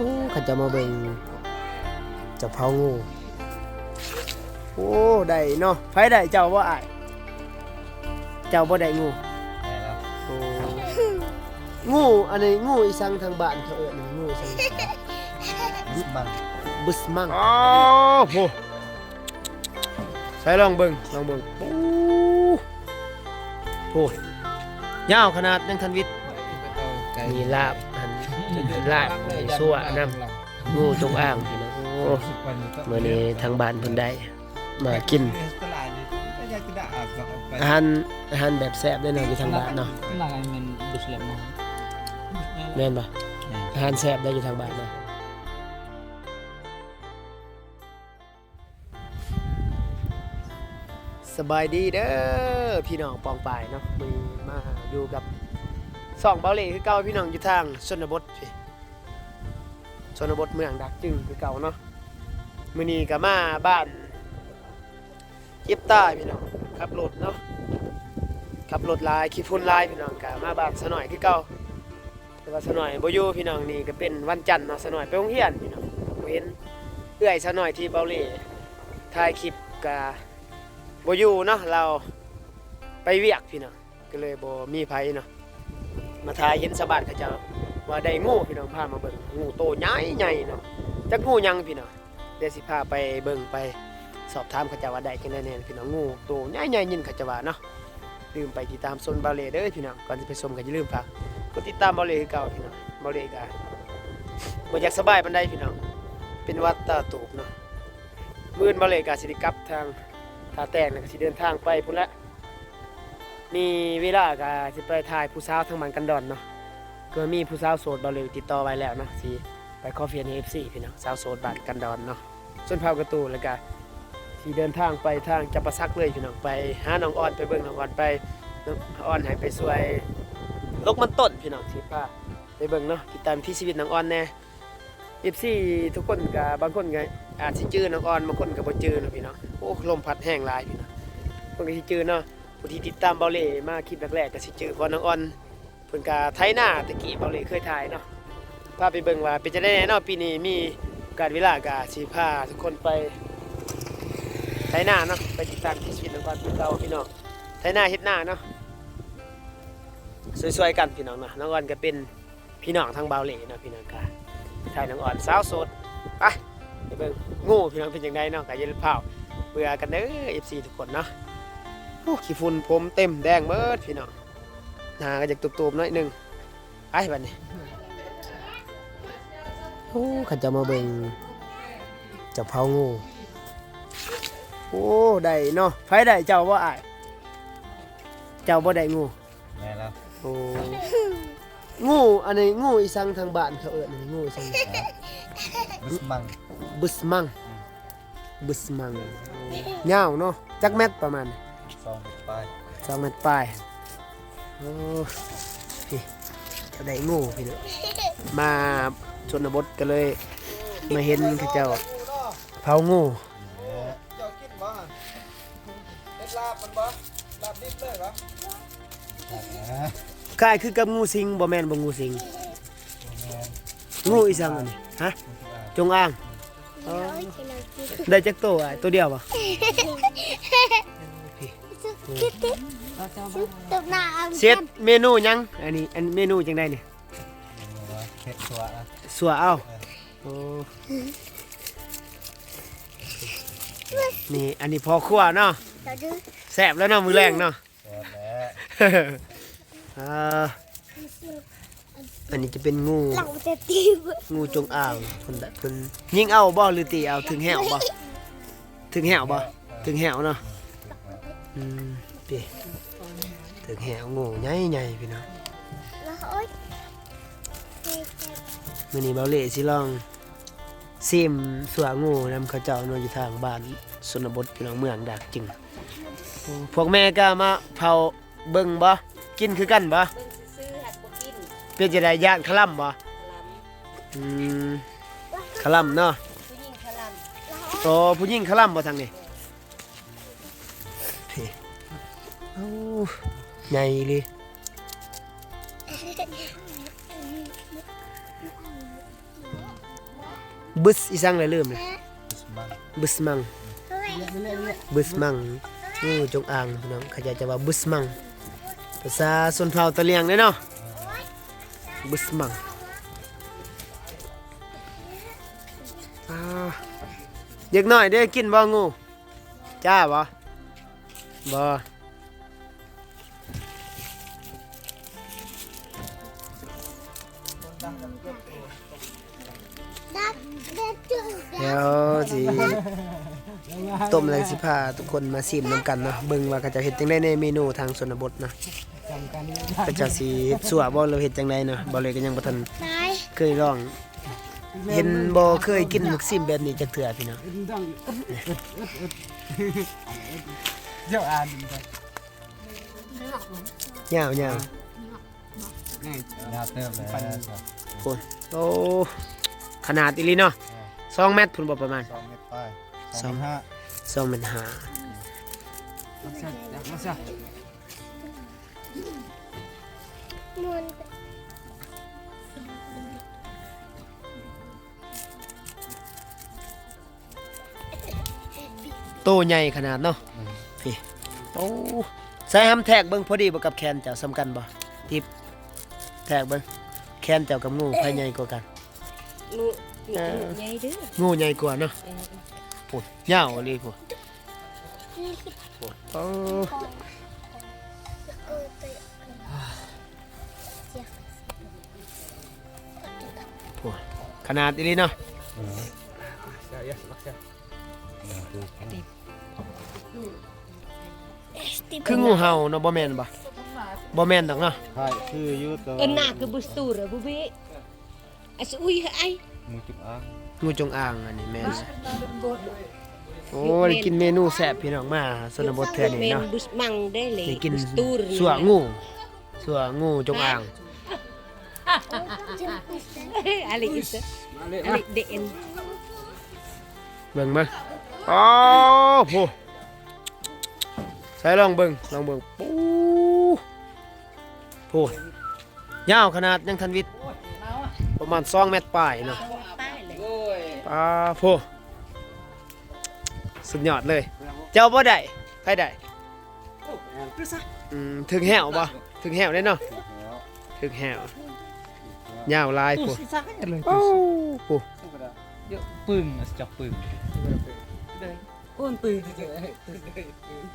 อ้เขาจะมาเบิ่งเจะเผางูโอ้ได้เนาะไผได้เจ้าบ่อายเจ้าบ่ได้งูได้แล้วโอ้งูอันนี้งูอีสังทางบ้านเขาเอิ้นงูอีสังบิสมันบุสมังอ๋อโหใส่ลองเบิ่งลองเบิ่งโอ้โหยาวขนาดยังทันวิทย์มีลาบ อันลาบมีซั่วน้ำงูจงอ่างพี่น้องโอ้มื้อนี้ทางบ้านเพิ่นได้ มากิน อาหารอาหารแบบแซ่บได้เนาะอยู่ทางบ้านเนาะแม่นบ่อาหารแซ่บได้อยู่ทางบ้านเนาะสบายดีเด้อพี่น้องปองปายเนาะมือมาอยู่กับ สองเบาเล่คือเก่าพี่น้องอยู่ทางชนบทพี่ชนบทเมืองดักจึงคือเก่าเนาะมือนี้ก็มาบ้านเย็บใต้พี่น้องขับรถเนาะขับรถลายขี่พุ่นลายพี่น้องกะมาบ้านสน่อยคือเก่าแต่ว่าสน่อยบอยู่พี่น้องนี่ก็เป็นวันจันทร์เนาะสน่อยไปโรงเรียนพี่น้องเห็นเอื้อยสน่อยที่เบาเล่ถ่ายคลิปกะบ่อยู่เนาะเราไปเวียกพี่น้องก็เลยบ่มีไผเนาะ มาถ่ายเห็นสะบานเขาเจ้าว่าได้งูพี่น้องพามาเบิ่งงูโตใหญ่ใหญ่เนาะจักงูยังพี่น้องเดี๋ยวสิพาไปเบิ่งไปสอบถามเขาเจ้าว่าได้จังได๋แน่พี่น้องงูโตใหญ่ๆยินเขาเจ้าว่าเนาะลืมไปติดตามโซนบาเลเด้อพี่น้องก่อนจะไปชมกันอย่าลืมฝากกดติดตามบาเลคือเก่าพี่น้องบาเลกันบ่อยากสบายปานใดพี่น้องเป็นวัดตาตูบเนาะมื้อนบาเลกาสิได้กลับทางท่าแตงแล้วก็สิเดินทางไปพุ่นละ มีเวลาก็สิไปถ่ายผู้สาวทางมันกันดอนเนาะก็มีผู้สาวโสดบาเลติดต่อไว้แล้วเนาะสิไปคอฟเฟียน FC พี่น้องสาวโสดบ้านกันดอนเนาะส่วนเผากระตูแล้วก็ที่เดินทางไปทางจับประซักเลยพี่น้องไปหาน้องอ่อนไปเบิ่งน้องอ่อนไปน้องอ่อนให้ไปสวยลกมันต้นพี่น้องที่พาไปเบิ่งเนาะติดตามที่ชีวิตน้องอ่อนแน่14ทุกคนก็บางคนก็อาจสิจื้อน้องอ่อนบางคนก็บ่จื้อเนาะพี่น้องโอ้ลมพัดแห้งหลายพี่น้องคนก็สิจื้อเนาะ ผู้ที่ติดตามเบาเล่มาคลิปแรกๆก็สิจื้อพราะน้องอ่อนเพิ่นก็ไถนาตะกี้เบาเล่เคยถ่ายเนาะพาไปเบิ่งว่าเป็นจังได๋แน่เนาะปีนี้มีโอกาสเวลาก็สิพาทุกคนไปไถนาเนาะไปติดตามที่ชีวิตของก่อนพี่เก่าพี่น้องไถนาเฮ็ดนาเนาะสวยๆกันพี่น้องเนาะน้องอ่อนก็เป็นพี่น้องทางบาเล่เนาะพี่น้องค่ะไทยน้องอ่อนสาวโสดไปไปเบิ่งงูพี่น้องเป็นจังไดเนาะก็อย่าลืมเผาเบื่อกันเด้อ FC ทุกคนเนาะ โอ้ขี้ฝุ่นผมเต็มแดงเบิดพี่น้องหน้าก็จะตุบๆหน่อยหนึงไปบัดนี้โอ้เขาจะมาเบิ่งเจะเผางูโอ้ได้เนาะไผได้เจ้าบ่อายเจ้าบ่ได้งูได้แล้วโอ้งูอันนี้งูอีสังทางบ้านเขาเอิ้นอันนี้งูอีสังบิสมันบึสมังบึสมังยาวเนาะจักแมตรประมาณ ซองไป2เมตรปลายโอ้พี่เจ้าได้งูพี่น้องมาชนบทก็เลยมาเห็นเขาเจ้าเผางูเจ้ากินบ่เฮ็ดลาบมันบ่ลาบดิบเลยบ่คล้ายคือกับงูสิงบ่แม่นบ่งูสิงงูอีสังอันนี้ฮะจงอางอ๋อได้จักตัวอะตัวเดียวบ่ เซตเมนูหยังอันนี้อันเมนูจังไดนี่เฮ็ดตัวนะสัวเอาโอ้นี่อันนี้พอครัวเนาะแซ่บแล้วเนาะมือแรงเนาะแซ่บแล้วอ่าอันนี้จะเป็นงูงูจงอางเพิ่นแบบเพิ่นยิงเอาบ่หรือตีเอาถึงแหวบ่ถึงแหวบ่ถึงแหวเนาะอืม พี่ถึงแหวงูใหญ่ๆพี่น้อง Nó ôi มื้อนี้เบาเล่สิลองซิมสัวงูนำเขาเจ้าเนาะอยู่ทางบ้านชนบทพี่น้องเมืองดักจึงโอ้พวกแม่ก็มาเผาเบิ่งบ่กินคือกันบ่ซื้อหัดบ่กินเป็นจะได้ย่านคล่ำบ่ลอืมคล่ำเนาะำผู้หญิงขลันโอ้ผู้หญิงคล่ำบ่ทางนี้ ใหญ่เลยบึสอีสังเลยลืมเลยแม่บึสมังบึสมังงูจงอางพี่น้องเขาจะจะว่าบึสมังภาษาชนเผ่าตะเลียงเด้เนาะบึสมังเด็กน้อยได้กินบ่งูจ้าบ่บ่ ยวสิต้มอะไรสิพาทุกคนมาชิมนํกันเนาะเบิ่งว่าเขาจะเฮ็ดจังไดในเมนูทางชนบทนะจำกันเขาจะสิเฮ็ดสัวบ่หรือเฮ็ดจังไดเนาะบ่เลยก็ยังบ่ทันนายเคยลอง เห็นบ่เคยกินลูกซิมแบบนี้จักเทื่อพี่น้องต้องเจ้าอ่านไปยาวยาวง่ายยาเติมเลยโอ้โอ้ขนาดอีหลีเนาะ 2เมตรพุ่นบ่ประมาณ สองเมตรไปสองห้า2เมตรห้ามาซะมาซะมันโตใหญ่ขนาดเนาะพี่โอ้ใส่หำแทกเบิ่งพอดีบ่กับแขนเจ้าสำคัญบ่ทิปแทกเบิ่งแขนเจ้ากับงูใครใหญ่กว่ากัน งู งูใหญ่เด้องูใหญ่กว่าเนาะเออพูดยาวเลยพูดพูดโอ้เกิดไปพูดขนาดนี้เนาะคืองูเห่าเนาะบ่แม่นบ่บ่แม่นดอกเนาะใช่คือยูตัว เออหน้าคือบุสูระบุเบะอะสอุ้ยไอ้ มูจุกอ่างงูจงอางอันนี้แม่นโอ้ได้กินเมนูแซ่บพี่น้องมาสนบทเทื่อนี้แม่นเนาะ บุสมังได้เลยได้กินบุสตูรสัวงูสัวงูจงอาง อะไรอีกอะอะไรเด่นเบิ่งมาอ๋อโหใส่ลองเบิ่งลองเบิ่งปูโหยาวขนาดยังทันวิทย์ประมาณ2เมตรปลายเนาะ ป้ายเลยปลาโพสุดยอดเลย เจ้าบ่ได้ใครได้อืมถึงแหวบ่ถึงแหวได้เนาะถึงแหวยาวลายโพเลยโอ้โหเยอะปึ้งจับปึ้งอ้วนปืน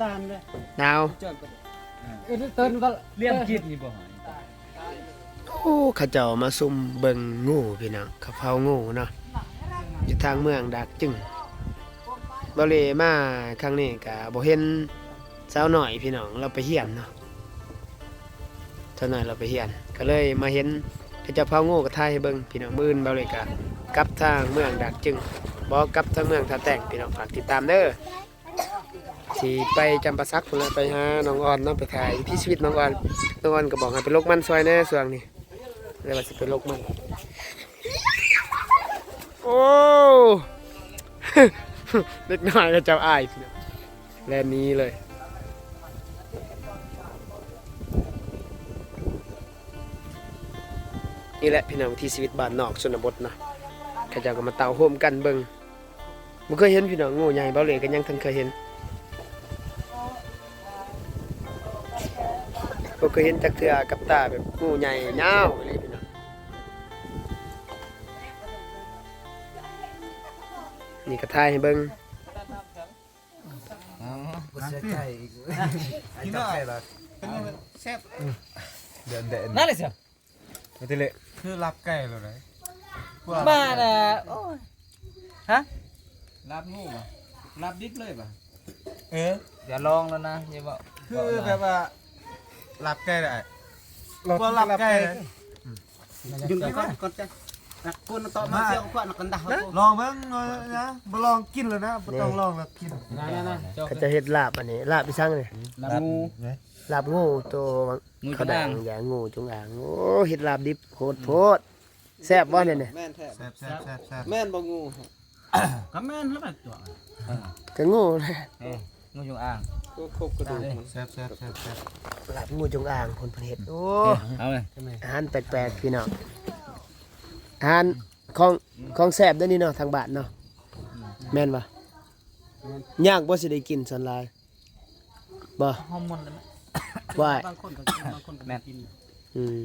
ตามเลยหนาวเออเติ้นก็เลี้ยงกินนี่บ่หายโอ้เข้าเจ้ามาซุ่มเบิ่งงูพี่น้องเขาเผางูเนาะ อยู่ทางเมืองดักจึงบ่เลยมาครั้งนี้ก็บ่เห็นสาวหน่อยพี่น้องเราไปเฮียนเนาะสาวหน่อยเราไปเฮียน ก็เลยมาเห็นเขาเจ้าเผางูก็ถ่ายให้เบิ่งพี่น้องมื่นบ่เลยก็กลับทางเมืองดักจึงบ่กลับทางเมืองท่าแต่งพี่น้องฝากติดตามเด้อสิไปจำปาสักพุ่นละไปหาน้องออนเนาะไปถ่ายพี่ชีวิตน้องออนน้องออนก็บอกให้ไปลกมันซอยแน่ส่วงนี้เลยว่าสิไปลกมัน โอ้เล็กน้อยก็จ้าอายแลนนี้เลยนี่แหละพี่น้องที่ชีวิตบ้านนอกชนบทนะเขาเจ้าก็มาเต่าโฮมกันเบิงบ่เคยเห็นพี่น้องงูใหญ่เบาเลยก็ยังทันเคยเห็นบ่เคยเห็นจักเทือกับตาแบบงูใหญ่ยาวเลยพี่น้อง นี่ก็ถ่ายให้เบิ่งเสียใจอีกกินได้ละแซ่บเดินเดินนั่นเลยสิมาทีเลยคือรับไก่เลยมาน่ะโอ้ยฮะรับงูป่ะรับดิบเลยป่ะเอออย่าลองแล้วนะอย่าบอกคือแบบว่ารับไก่ได้ว่ารับไก่เลยยุนก่อนก่อนจ้ะ คนต่อมาเสียก่อนกันดาลองเบิ่งนะบ่ลองกินเลยนะบ่ต้องลองแล้วกินนั่นๆเขาจะเฮ็ดลาบอันนี้ลาบอีสังนี่ๆรับงูลาบงูตัวงูจเขาดัอางอย่างงูจงอางโอ้เฮ็ดลาบดิบโคตรโพดแซ่บบ่เนี่ยเนี่ยแม่นแท้แซ่บแซ่บแซ่บแซ่บแม่นบ่งูก็แม่นแล้วแบบตัวก็งูแหละงูจงอางก็ครบกระดูกแซ่บแซ่บแซ่บแซ่บลาบงูจงอางคนเพิ่นเฮ็ดโอ้เอาเลยอาหารแปลกๆพี่น้อง อาหารของของแซ่บเด้อนี่เนาะทางบ้านเนาะแม่นบ่ย่างบ่สิได้กินสันหลายบ่ฮอร์โมนนั่นแหละว่าบางคนก็กินบางคนก็ไม่กินอืม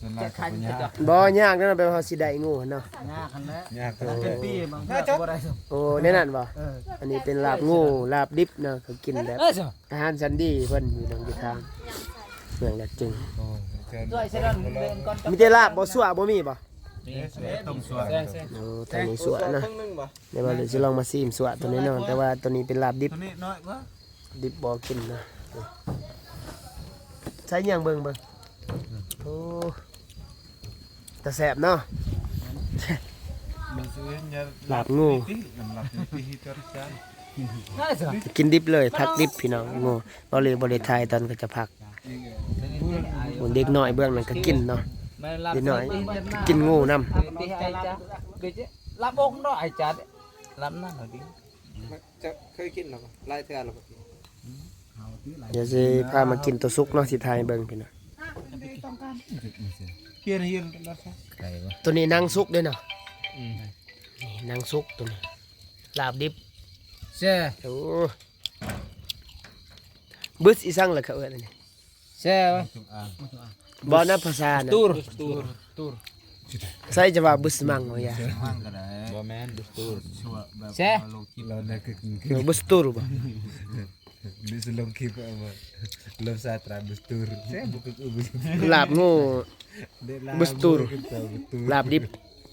ส่วนหลาจะยคันก็จะยากจะบ่ย่างนั่นนะแปลว่าเฮาสิได้งูหั่นเนาะ ยากคันแล้วยากก็เป็นปีบางทีก็บ่ได้สมโอ้แน่นั่นบ่เอออันนี้เป็นลาบงูลาบดิบเนาะเขากินแบบ เออสมอาหารชั้นดีเพิ่นอยู่ตรงอยู่ทางเมืองดักจึง โอ้เชิญด้วยเสร็จแล้วเดินก่อน มีแต่ลาบบ่สั่วบ่มีบ่นี่ ต้มส่วนแซ่แซ่โอ้ทางนี้ส่วนะครึ่งหนึงบ่เดี๋ยวว่าเราจะลองมาซีมสั่วตัวนี้เนาะแต่ว่าตัวนี้เป็นลาบดิบตัวนี้น้อยกว่าดิบบ่กินนะใช้ยังเบิ่งเบิ่งโอ้แต่แซ่บเนาะมันซื้อเนี่ยลาบงูน้ำลาบที่ที่ตัวจานได้สมกินดิบเลยพักดิบพี่น้องงูบ่เลยบ่ไทยตอนก็จะพักคนเด็กน้อยเบื้องนั้นก็กินเนาะ เด็กน้อย กินงูนํ đi ai cha cái chứ làm bông đó ai cha đấy làm nó rồi đi จะเคยกินหรอบ่หลายเทื่อหรอบ่เดี๋ยวสิพามากินตัวซุกเนาะสิทายเบิ่งพี่น้องเกี่ยนเฮียนแล้วซะตัวนี้นางซุกเด้อเนาะนี่นางซุกตัวนี้ลาบดิบ xe โอ้บึสอีสังเหรอเขาเอิ้นอันนี้ xe Bona pesan. Tur, tur, tur. Saya jawab bus mang ya. Bomen bus tur. Sih. Bus tur, Bang. Bus longki Pak Ahmad. Lo saya terabus tur. Saya bukan bus. Lap mu. Bus tur. Lap dip.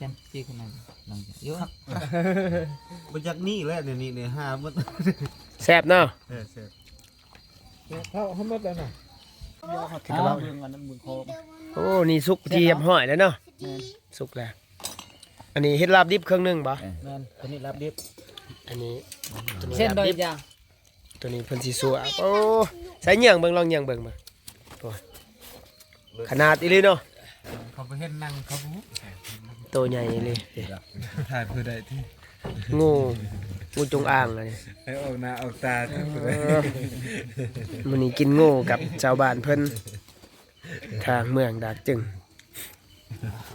มันโอ้ cái tên đây là bút xem lẹ này เรียกโทรศัพท์เรียกตาก็ฮัลโหลแซ่บุสตูร yên xìa cái anh này yên xìa cái yên xìa soal là na ini ni juk bela โอ้จีกเป็นจีกเบื้องน่ะเอเอ็นเด่น kệ bakal benar semang sih dah kệ besar Chan, cik kena lang. Yo. บ่จักนี่แหละเดี๋ยวนี้เนี่ยหาหมดแซ่บเนาะเออแซ่เขาเฮาหมดแล้วน่ะ Ah, belum ada bengkok. โอ้นี่สุกที่เรียบห้อยแล้วเนาะสุกแล้วอันนี้เฮ็ดลาบดิบเครื่องหนึงบ่ Men, ini lap dip. อันนี้ตัวนี้ Sen ลาบ doi ดิบ jang. ตัวนี้เพิ่นสิสัวโอ้ใส่เหยังเบิ่งลองเหยังเบิ่งมาโอ้ยขนาดอีหลีเนาะเขาไปเฮ็ดนั่งเขาบ่ ตัวใหญ่เลยถ่ายเพื่อได้ที่งูงูจงอางอันนี้ให้ออกหน้าออกตาทุกเออมันนี้กินงูกับชาวบ้านเพิ่นทางเมืองดากจึง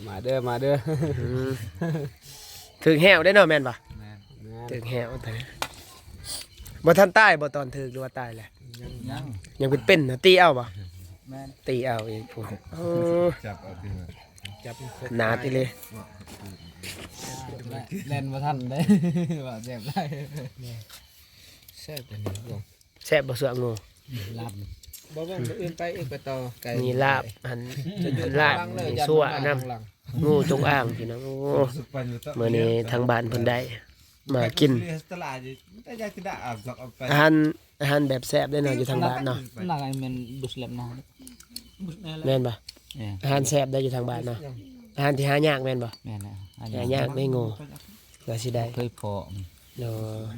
มาเด้อมาเด้ออืมถึงแหวได้เนาะแม่นปะแม่นถึงแหวแต่บ่ทันตายบ่ตอนถึกหรือว่าตายแหละ Yang. ยังเป็นเป็นนะตีเอาบ่ Men, ตีเอาเองพุ่นโอ้ จับเอาที่มา จับหนาติเลย len vào thân đấy. Bảo dẹp lại. แซ่บอันนี้บ่แซ่บบ่เสืองู Lap. บ่ว่ามื้ออื่นไปเองไปต่อไก่มีลาบหันหันลาบมีสั่วน้ำงูจงอางพี่น้องโอ้สุปันอยู่ตะมื้อนี้ทางบ้านเพิ่นได้มากินตลาดแต่อยากจะได้อาบสักเอาไปอาหารอาหารแบบแซ่บได้เนาะอยู่ทางบ้านเนาะ Nah, I mean bus lap nah. Bus lap. แม่นปะ Ya. อาหารแซ่บได้อยู่ทางบ้านเนาะอาหารที่หายากแม่นปะ Men, หา ada. ยากไม่งูก็สิได้ Khơi phò. เนาะ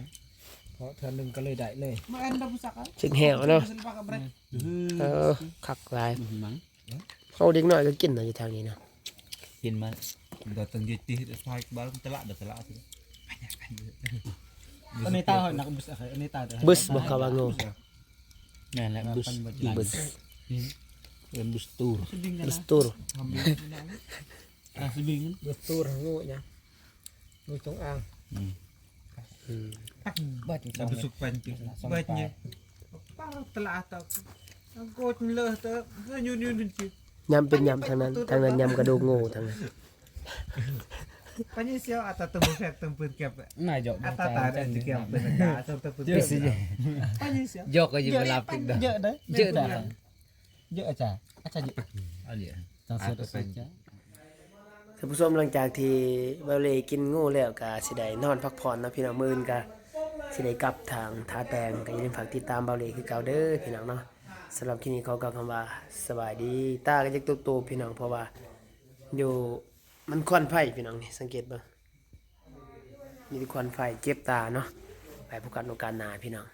เพราะเทื่อหนึงก็เลยได้เลยชิงแหวเนาะเออคักหลาย Mang. เขาเด็กน้อยก็กินเนาะอยู่ทางนี้เนาะ Pin mà. เดี๋ยวตั้งยี่ตีไฟบาลตลาดเดี๋ยวตลาดอันนี้ตาหอยนักบุษอันนี้ตาบึสบ่เขาว่างู Men, lại bus. บึส Ben bus tur. บึสตูร Ah, sebing. บุษตูรงูเนี่ยงูจงอางอืมบัดนี้จะไปสุกปันจิเบ็ดเนี่ยป้าตลาดตะโกด เลอะเตอะก็ยืนยืนยืนจิยำเป็นยำทางนั้นทางนั้นยำกระดูกงูทางนั้นปันยี่เสียวอัตตะบุแฟกตึงปืนเก็บ Nah, jok. อัตตาตาได้จะเก็บเป็นกาตึงตึงปืน Yes, iya. ปันยี่เสียว Jok aja berlapik dah. เยอะเด้อ Jok dah. เยอะอาจารย์อาจารย์ Oh, iya. Langsung Langsung saja. saja. ท่านผู้ชมหลังจากที่เบลเลกินงูแล้วก็สิได้นอนพักผ่อนเนาะพี่น้องมื้ออนก็สิได้กลับทางท่าแตงก็อย่าลืมฝากติดตามเบลเลคือเก่าเด้อพี่น้องเนาะสำหรับคลิปนี้ขอกล่าวคำว่าสบายดีตาก็จะตุกๆพี่น้องเพราะว่าอยู่มันควันไฟพี่น้องนี่สังเกตเบิ่งมีแต่ควันไฟเจ็บตาเนาะไปพบกันโอกาสหน้าพี่น้อง